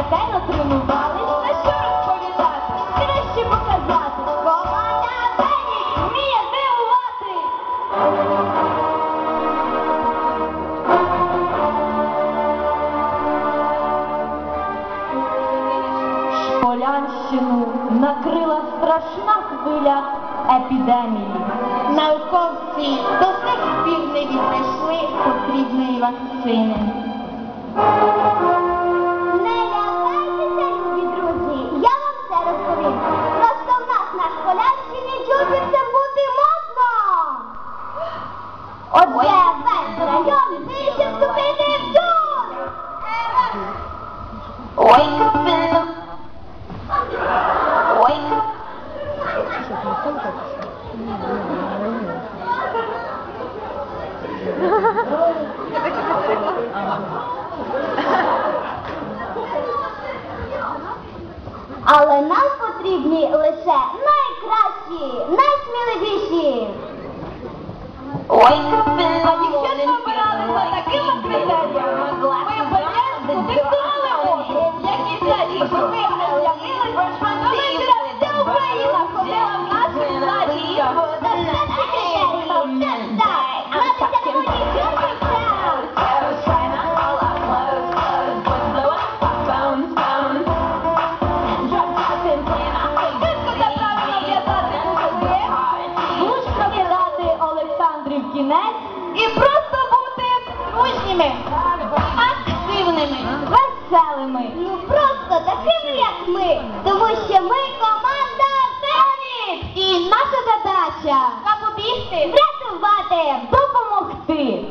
ретельно тренувались, на що розповідати, краще показати. Команда Фенікс вміє дивувати! Шполянщину накрила страшна хвиля епідемії. Науковці до сих пір не віднайшли потрібної вакцини. Але нам потрібні лише найкращі, найсміливіші. Wake і просто бути дружніми, активними, веселими. Ну просто такими, як ми, тому що ми команда Фенікс. І наша задача Запобігти, врятувати. допомогти.